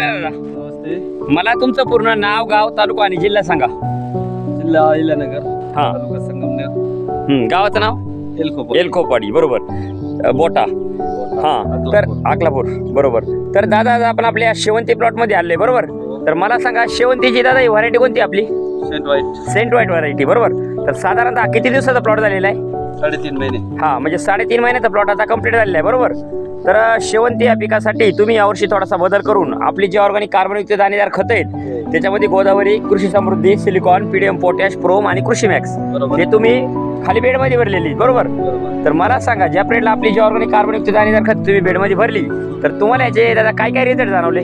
नमस्कार नमस्ते. मला तुमचं पूर्ण नाव गाव तालुका आणि जिल्हा सांगा. जिल्हा अहिल्यानगर हा. तालुका संगमनेर. गावाचं नाव? एलखोप एलखोपाडी बरोबर. अ, बोटा. हा तर अकलापूर. बरोबर. तर दादा आज आपण आपल्या शेवंती प्लॉटमध्ये आलोय बरोबर? तर मला सांगा शेवंतीची दादा ही व्हरायटी कोणती आपली? Saint white. Saint white variety बरोबर. तर साधारणतः किती दिवसाचा प्लॉट झालेला आहे? साडेतीन महिने. हा म्हणजे साडेतीन महिन्याचा प्लॉट आता कंप्लीट झालेला आहे बरोबर? तर शेवंती या पिकासाठी तुम्ही यावर्षी थोडासा बदल करून आपली जी ऑर्गॅनिक कार्बनयुक्त दाणेदार खत आहेत त्याच्यामध्ये Godavari Krishi Samruddhi silicon PDM potash PROM आणि कृषी मॅक्स हे तुम्ही खाली बेडमध्ये भरलेली बरोबर? बरोबर. तर मला सांगा ज्या प्रेडला आपली जी ऑर्गॅनिक कार्बनयुक्त दाणेदार खत तुम्ही बेडमध्ये भरली तर तुम्हाला याचे दादा काय काय रिझल्ट जाणवले?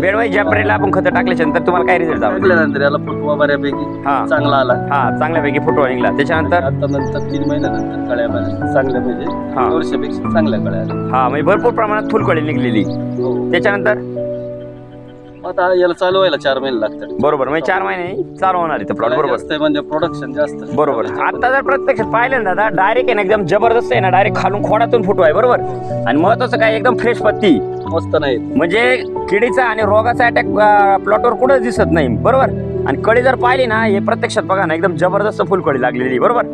बेडमध्ये ज्या प्रेडला आपण खतं टाकल्याच्या नंतर तुम्हाला काय रिझल्ट जाणवले टाकल्यानंतर याला फुटवा बऱ्यापैकी हा. चांगला आला. हा चांगल्यापैकी फोटो निघला. त्याच्यानंतर? आता नंतर तीन महिन्यानंतर कळ्या चांगल्या म्हणजे हा. वर्षापेक्षा चांगल्या कळ्या आल्या. हा म्हणजे भरपूर प्रमाणात फुलकळी निघलेली. हो. त्याच्यानंतर? आता याला चालू व्हायला चार महिने लागतात. बरोबर म्हणजे चार महिने चालू होणार इथं प्लॉट बरोबर. जास्त आहे म्हणजे प्रोडक्शन जास्त. बरोबर. आता जर प्रत्यक्षात पाहिलं ना दादा डायरेक्ट आहे ना एकदम जबरदस्त आहे ना डायरेक्ट खालून खोडातून फुटू आहे बरोबर? आणि महत्वाचं काय एकदम फ्रेश पत्ती. मस्त नाही. म्हणजे किडीचा आणि रोगाचा अटॅक प्लॉटवर कुठंच दिसत नाही बरोबर? आणि कळी जर पाहिली ना हे प्रत्यक्षात बघा ना एकदम जबरदस्त फुलकळी लागलेली बरोबर?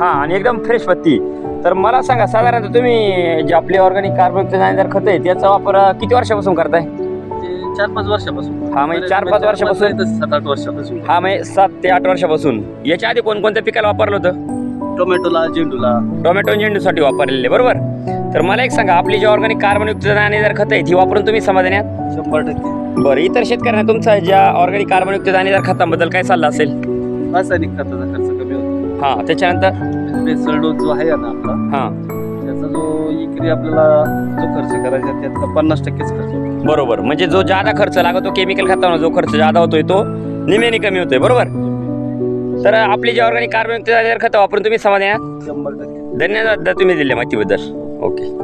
हा आणि एकदम फ्रेश पत्ती. तर मला सांगा साधारणतः तुम्ही जे आपले ऑर्गॅनिक कार्बनयुक्त दाणेदार खत आहे त्याचा वापर किती वर्षापासून करताय? चार पाच वर्षापासून. हा, म्हणजे चार पाच वर्षापासून? नाही तर सात आठ वर्षापासून. हा म्हणजे सात ते आठ वर्षापासून. याच्या आधी कोणकोणत्या पिकाला वापरलं होतं? टोमॅटोला झेंडूला. टोमॅटो झेंडूसाठी वापरलेले बरोबर? तर मला एक सांगा आपली जी ऑर्गॅनिक कार्बनयुक्त दाणेदार खत आहे ती वापरून तुम्ही समाधानी आहात? शंभर टक्के. बरं इतर शेतकऱ्यांना तुमचा ज्या ऑर्गॅनिक कार्बनयुक्त दाणेदार खताबद्दल काय सल्ला असेल? रासायनिक खताचा खर्च कमी होतो. हा त्याच्यानंतर? बेसल डोस जो आहे ना आपला हा. त्याचा जो इकरी आपल्याला जो खर्च करायचा त्यातला पन्नास टक्केच खर्च होतो. बरोबर म्हणजे जो जादा खर्च लागतो केमिकल खतावर जो खर्च जादा होतोय तो निम्याने कमी होतोय बरोबर? तर आपली जी ऑर्गॅनिक कार्बनयुक्त दाणेदार खतं वापरून तुम्ही समाधानी आहात? शंभर टक्के. धन्यवाद तुम्ही दिल्या माहितीबद्दल. ಓಕೆ